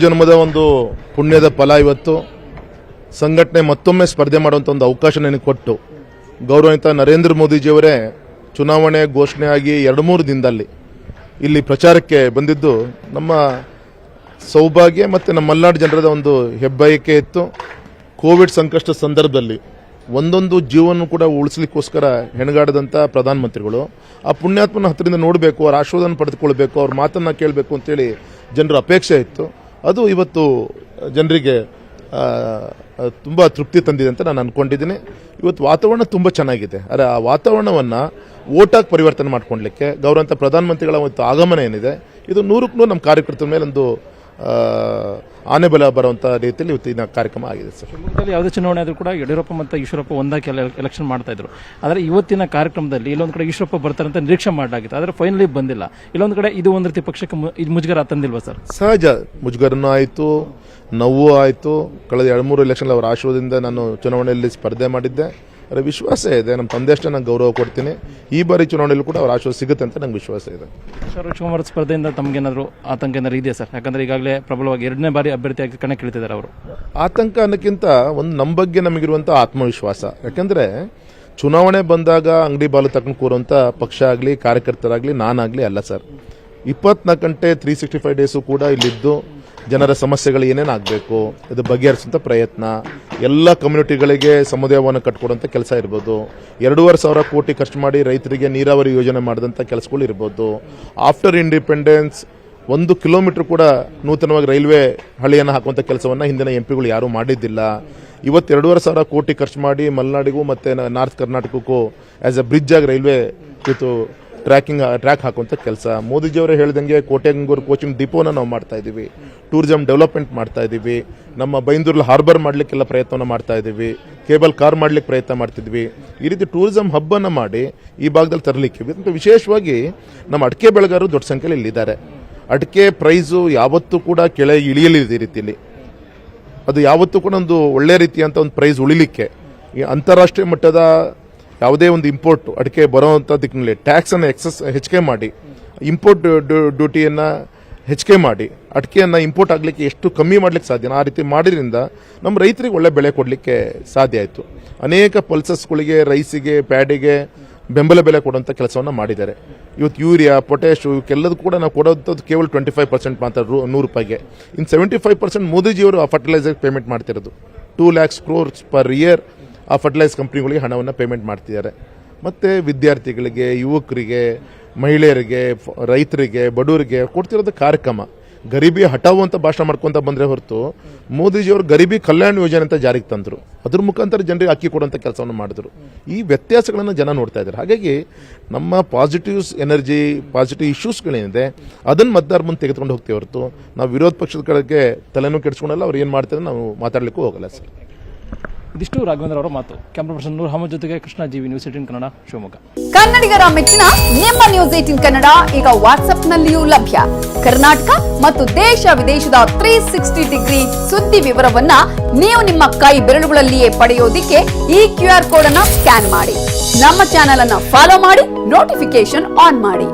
ಜನ್ಮದ ಒಂದು ಪುಣ್ಯದ ಫಲ ಇವತ್ತು. ಸಂಘಟನೆ ಮತ್ತೊಮ್ಮೆ ಸ್ಪರ್ಧೆ ಮಾಡುವಂಥ ಒಂದು ಅವಕಾಶ ನನಗೆ ಕೊಟ್ಟು. ಗೌರವಾನ್ವಿತ ನರೇಂದ್ರ ಮೋದಿಜಿಯವರೇ, ಚುನಾವಣೆ ಘೋಷಣೆ ಆಗಿ ಎರಡು ಮೂರು ದಿನದಲ್ಲಿ ಇಲ್ಲಿ ಪ್ರಚಾರಕ್ಕೆ ಬಂದಿದ್ದು ನಮ್ಮ ಸೌಭಾಗ್ಯ ಮತ್ತು ನಮ್ಮ ಮಲೆನಾಡು ಜನರದ ಒಂದು ಹೆಬ್ಬಯಕೆ ಇತ್ತು. ಕೋವಿಡ್ ಸಂಕಷ್ಟ ಸಂದರ್ಭದಲ್ಲಿ ಒಂದೊಂದು ಜೀವನ ಕೂಡ ಉಳಿಸ್ಲಿಕ್ಕೋಸ್ಕರ ಹೆಣಗಾಡದಂಥ ಪ್ರಧಾನಮಂತ್ರಿಗಳು. ಆ ಪುಣ್ಯಾತ್ಮನ ಹತ್ತಿರದಿಂದ ನೋಡಬೇಕು, ಅವ್ರ ಆಶೀರ್ವಾದನ ಪಡೆದುಕೊಳ್ಬೇಕು, ಅವ್ರ ಮಾತನ್ನು ಕೇಳಬೇಕು ಅಂತೇಳಿ ಜನರ ಅಪೇಕ್ಷೆ ಇತ್ತು. ಅದು ಇವತ್ತು ಜನರಿಗೆ ತುಂಬ ತೃಪ್ತಿ ತಂದಿದೆ ಅಂತ ನಾನು ಅನ್ಕೊಂಡಿದ್ದೀನಿ. ಇವತ್ತು ವಾತಾವರಣ ತುಂಬ ಚೆನ್ನಾಗಿದೆ. ಆದರೆ ಆ ವಾತಾವರಣವನ್ನು ಓಟಾಗಿ ಪರಿವರ್ತನೆ ಮಾಡ್ಕೊಳ್ಲಿಕ್ಕೆ ಗೌರವಂತ ಪ್ರಧಾನಮಂತ್ರಿಗಳ ಒಂದು ಆಗಮನ ಏನಿದೆ, ಇದು ನೂರಕ್ಕೆ ನೂರು ನಮ್ಮ ಕಾರ್ಯಕರ್ತರ ಮೇಲೆ ಒಂದು ಆ, ಆನೆ ಬಲ ಬರುವಂಥ ರೀತಿಯಲ್ಲಿ ಇವತ್ತಿನ ಕಾರ್ಯಕ್ರಮ ಆಗಿದೆ ಸರ್. ಶಿವಮೊಗ್ಗದಲ್ಲಿ ಯಾವುದೇ ಚುನಾವಣೆ ಆದರೂ ಕೂಡ ಯಡಿಯೂರಪ್ಪ ಮತ್ತು ಈಶ್ವರಪ್ಪ ಒಂದಾಗಿ ಎಲೆಕ್ಷನ್ ಮಾಡ್ತಾ ಇದ್ರು. ಆದರೆ ಇವತ್ತಿನ ಕಾರ್ಯಕ್ರಮದಲ್ಲಿ ಇಲ್ಲೊಂದು ಕಡೆ ಈಶ್ವರಪ್ಪ ಬರ್ತಾರೆ ಅಂತ ನಿರೀಕ್ಷೆ ಮಾಡಲಾಗಿತ್ತು ಆದರೆ ಫೈನಲಿ ಬಂದಿಲ್ಲ. ಇಲ್ಲೊಂದು ಕಡೆ ಇದು ಒಂದು ರೀತಿ ಪಕ್ಷಕ್ಕೆ ಇದು ಮುಜುಗರ ತಂದಿಲ್ವಾ ಸರ್? ಸಹಜ. ಮುಜುಗರನೂ ಆಯಿತು ನೋವು ಆಯಿತು. ಕಳೆದ ಎರಡು ಮೂರು ಎಲೆಕ್ಷನ್ ಅವರ ಆಶೀರ್ವಾದದಿಂದ ನಾನು ಚುನಾವಣೆಯಲ್ಲಿ ಸ್ಪರ್ಧೆ ಮಾಡಿದ್ದೆ. ಅದರ ವಿಶ್ವಾಸ ಇದೆ ನಮ್ಮ ತಂದೆ ಅಷ್ಟೇ ನಾನು ಗೌರವ ಕೊಡ್ತೀನಿ. ಈ ಬಾರಿ ಚುನಾವಣೆಯಲ್ಲೂ ಕೂಡ ಅವರ ಆಶ್ವಾಸ ಸಿಗುತ್ತೆ ಅಂತ ನಂಗೆ ವಿಶ್ವಾಸ ಇದೆ. ಸರ್ ಶಿವಕುಮಾರ್ ಸ್ಪರ್ಧೆಯಿಂದ ತಮಗೇನಾದರೂ ಆತಂಕ ಏನಾದ್ರು ಇದೆಯಾ ಸರ್? ಯಾಕಂದ್ರೆ ಈಗಾಗಲೇ ಪ್ರಬಲವಾಗಿ ಎರಡನೇ ಬಾರಿ ಅಭ್ಯರ್ಥಿಯಾಗಿ ಕಣಕ್ಕಿಳಿತಿದ್ದಾರೆ ಅವರು. ಆತಂಕ ಅನ್ನೋಕ್ಕಿಂತ ಒಂದು ನಮ್ಮ ಬಗ್ಗೆ ನಮಗಿರುವಂಥ ಆತ್ಮವಿಶ್ವಾಸ. ಯಾಕಂದರೆ ಚುನಾವಣೆ ಬಂದಾಗ ಅಂಗಡಿ ಬಾಲು ತಗೊಂಡು ಕೂರುವಂಥ ಪಕ್ಷ ಆಗಲಿ ಕಾರ್ಯಕರ್ತರಾಗಲಿ ನಾನಾಗಲಿ ಅಲ್ಲ ಸರ್. ಇಪ್ಪತ್ನಾಲ್ಕು ಗಂಟೆ ತ್ರೀ ಸಿಕ್ಸ್ಟಿ ಫೈವ್ ಡೇಸು ಕೂಡ ಇಲ್ಲಿದ್ದು ಜನರ ಸಮಸ್ಯೆಗಳು ಏನೇನಾಗಬೇಕು ಇದು ಬಗೆಹರಿಸುವಂಥ ಪ್ರಯತ್ನ, ಎಲ್ಲ ಕಮ್ಯುನಿಟಿಗಳಿಗೆ ಸಮುದಾಯವನ್ನು ಕಟ್ಕೊಡುವಂಥ ಕೆಲಸ ಇರ್ಬೋದು. ಎರಡೂವರೆ ಸಾವಿರ ಕೋಟಿ ಖರ್ಚು ಮಾಡಿ ರೈತರಿಗೆ ನೀರಾವರಿ ಯೋಜನೆ ಮಾಡಿದಂಥ ಕೆಲಸಗಳು ಇರ್ಬೋದು. ಆಫ್ಟರ್ ಇಂಡಿಪೆಂಡೆನ್ಸ್ ಒಂದು ಕಿಲೋಮೀಟರ್ ಕೂಡ ನೂತನವಾಗಿ ರೈಲ್ವೆ ಹಳಿಯನ್ನು ಹಾಕುವಂಥ ಕೆಲಸವನ್ನು ಹಿಂದಿನ ಎಂ ಪಿಗಳು ಯಾರೂ ಮಾಡಿದ್ದಿಲ್ಲ. ಇವತ್ತು ಎರಡೂವರೆ ಸಾವಿರ ಕೋಟಿ ಖರ್ಚು ಮಾಡಿ ಮಲೆನಾಡಿಗೂ ಮತ್ತು ನಾರ್ತ್ ಕರ್ನಾಟಕಕ್ಕೂ ಆ್ಯಸ್ ಎ ಬ್ರಿಡ್ಜ್ ಆಗಿ ರೈಲ್ವೆ ಇವತ್ತು ಟ್ರ್ಯಾಕಿಂಗ್ ಟ್ರ್ಯಾಕ್ ಹಾಕುವಂಥ ಕೆಲಸ. ಮೋದಿಜಿಯವರೇ ಹೇಳಿದಂಗೆ ಕೋಟೆಗಂಗೂರು ಕೋಚಿಂಗ್ ಡಿಪೋನ ನಾವು ಮಾಡ್ತಾ ಇದ್ದೀವಿ ಟೂರಿಸಂ ಡೆವಲಪ್ಮೆಂಟ್ ಮಾಡ್ತಾ ಇದ್ದೀವಿ ನಮ್ಮ ಬೈಂದೂರಲ್ಲಿ ಹಾರ್ಬರ್ ಮಾಡಲಿಕ್ಕೆಲ್ಲ ಪ್ರಯತ್ನ ಮಾಡ್ತಾ ಇದ್ದೀವಿ ಕೇಬಲ್ ಕಾರ್ ಮಾಡ್ಲಿಕ್ಕೆ ಪ್ರಯತ್ನ ಮಾಡ್ತಿದ್ವಿ. ಈ ರೀತಿ ಟೂರಿಸಂ ಹಬ್ಬನ್ನು ಮಾಡಿ ಈ ಭಾಗದಲ್ಲಿ ತರಲಿಕ್ಕೆ ವಿಶೇಷವಾಗಿ ನಮ್ಮ ಅಡಿಕೆ ಬೆಳೆಗಾರರು ದೊಡ್ಡ ಸಂಖ್ಯೆಯಲ್ಲಿ ಇಲ್ಲಿದ್ದಾರೆ. ಅಡಿಕೆ ಪ್ರೈಸು ಯಾವತ್ತೂ ಕೂಡ ಕೆಳಗೆ ಇಳಿಯಲಿದೆ ಈ ರೀತಿಯಲ್ಲಿ. ಅದು ಯಾವತ್ತೂ ಕೂಡ ಒಂದು ಒಳ್ಳೆ ರೀತಿಯಂಥ ಒಂದು ಪ್ರೈಸ್ ಉಳಿಲಿಕ್ಕೆ. ಈ ಅಂತಾರಾಷ್ಟ್ರೀಯ ಮಟ್ಟದ ಯಾವುದೇ ಒಂದು ಇಂಪೋರ್ಟ್ ಅಡಿಕೆ ಬರೋವಂಥ ದಿಕ್ಕಿನಲ್ಲಿ ಟ್ಯಾಕ್ಸನ್ನು ಎಕ್ಸಸ್ ಹೆಚ್ಚಿಗೆ ಮಾಡಿ ಇಂಪೋರ್ಟ್ ಡ್ಯೂಟಿಯನ್ನು ಹೆಚ್ಚಿಗೆ ಮಾಡಿ, ಅಡಿಕೆಯನ್ನು ಇಂಪೋರ್ಟ್ ಆಗಲಿಕ್ಕೆ ಎಷ್ಟು ಕಮ್ಮಿ ಮಾಡಲಿಕ್ಕೆ ಸಾಧ್ಯ ಆ ರೀತಿ ಮಾಡಿದ್ರಿಂದ ನಮ್ಮ ರೈತರಿಗೆ ಒಳ್ಳೆ ಬೆಲೆ ಕೊಡಲಿಕ್ಕೆ ಸಾಧ್ಯ ಆಯಿತು. ಅನೇಕ ಪಲ್ಸಸ್ಗಳಿಗೆ ರೈಸಿಗೆ ಪ್ಯಾಡಿಗೆ ಬೆಂಬಲ ಬೆಲೆ ಕೊಡುವಂಥ ಕೆಲಸವನ್ನು ಮಾಡಿದ್ದಾರೆ. ಇವತ್ತು ಯೂರಿಯಾ ಪೊಟ್ಯಾಶು ಇವಕ್ಕೆಲ್ಲದೂ ಕೂಡ ನಾವು ಕೊಡೋಂಥದ್ದು ಕೇವಲ ಟ್ವೆಂಟಿ ಫೈವ್ ಪರ್ಸೆಂಟ್ ಮಾತ್ರ, ರೂ, ನೂರು ರೂಪಾಯಿಗೆ. ಇನ್ನು ಸೆವೆಂಟಿ ಫೈವ್ ಪರ್ಸೆಂಟ್ ಮೋದಿಜಿಯವರು ಆ ಫರ್ಟಿಲೈಸರ್ ಪೇಮೆಂಟ್ ಮಾಡ್ತಿರೋದು. Two lakhs crores per year ಆ ಫರ್ಟಿಲೈಸ್ ಕಂಪ್ನಿಗಳಿಗೆ ಹಣವನ್ನು ಪೇಮೆಂಟ್ ಮಾಡ್ತಿದ್ದಾರೆ. ಮತ್ತು ವಿದ್ಯಾರ್ಥಿಗಳಿಗೆ, ಯುವಕರಿಗೆ, ಮಹಿಳೆಯರಿಗೆ ರೈತರಿಗೆ, ಬಡವರಿಗೆ ಕೊಡ್ತಿರೋದು ಕಾರ್ಯಕ್ರಮ. ಗರೀಬಿ ಹಟಾವು ಅಂತ ಭಾಷಣ ಮಾಡ್ಕೊಂತ ಬಂದರೆ ಹೊರತು ಮೋದಿಜಿಯವರು ಗರೀಬಿ ಕಲ್ಯಾಣ ಯೋಜನೆ ಅಂತ ಜಾರಿಗೆ ತಂದರು. ಅದ್ರ ಮುಖಾಂತರ ಜನರಿಗೆ ಅಕ್ಕಿ ಕೊಡುವಂಥ ಕೆಲಸವನ್ನು ಮಾಡಿದ್ರು. ಈ ವ್ಯತ್ಯಾಸಗಳನ್ನು ಜನ ನೋಡ್ತಾ ಇದ್ದಾರೆ. ಹಾಗಾಗಿ ನಮ್ಮ ಪಾಸಿಟಿವ್ಸ್ ಎನರ್ಜಿ ಪಾಸಿಟಿವ್ ಇಶ್ಯೂಸ್ಗಳೇನಿದೆ ಅದನ್ನು ಮತದಾರ ಮುಂದೆ ತೆಗೆದುಕೊಂಡು ಹೋಗ್ತೀವಿ ಹೊರತು ನಾವು ವಿರೋಧ ಪಕ್ಷದ ಕಡೆಗೆ ತಲೆನೂ ಕೆಡಿಸ್ಕೊಂಡಲ್ಲ, ಅವ್ರು ಏನು ಮಾಡ್ತಾರೆ ನಾವು ಮಾತಾಡಲಿಕ್ಕೂ ಹೋಗಲ್ಲ ಸರ್. ಇದಿಷ್ಟು ರಾಘವೇಂದ್ರ ಅವರ ಮಾತು. ಕ್ಯಾಮ್ರಾ ಪರ್ಸನ್ ನೂರ್ ಅಹಮದ್ ಜೊತೆಗೆ ಕೃಷ್ಣ ಜೀವಿ ನ್ಯೂಸ್ ಏಟಿನ್ ಕನ್ನಡ, ಶಿವಮೊಗ್ಗ. ಕನ್ನಡಿಗರ ಮೆಚ್ಚಿನ ನಿಮ್ಮ ನ್ಯೂಸ್ ಏಟಿನ್ ಕನ್ನಡ ಈಗ ವಾಟ್ಸ್ಆಪ್ನಲ್ಲಿಯೂ ಲಭ್ಯ. ಕರ್ನಾಟಕ ಮತ್ತು ದೇಶ ವಿದೇಶದ ತ್ರೀ ಸಿಕ್ಸ್ಟಿ ಡಿಗ್ರಿ ಸುದ್ದಿ ವಿವರವನ್ನ ನೀವು ನಿಮ್ಮ ಕೈ ಬೆರಳುಗಳಲ್ಲಿಯೇ ಪಡೆಯೋದಿಕ್ಕೆ ಈ ಕ್ಯೂ ಆರ್ ಕೋಡ್ ಅನ್ನ ಸ್ಕ್ಯಾನ್ ಮಾಡಿ. ನಮ್ಮ ಚಾನೆಲ್ ಅನ್ನ ಫಾಲೋ ಮಾಡಿ ನೋಟಿಫಿಕೇಶನ್ ಆನ್ ಮಾಡಿ.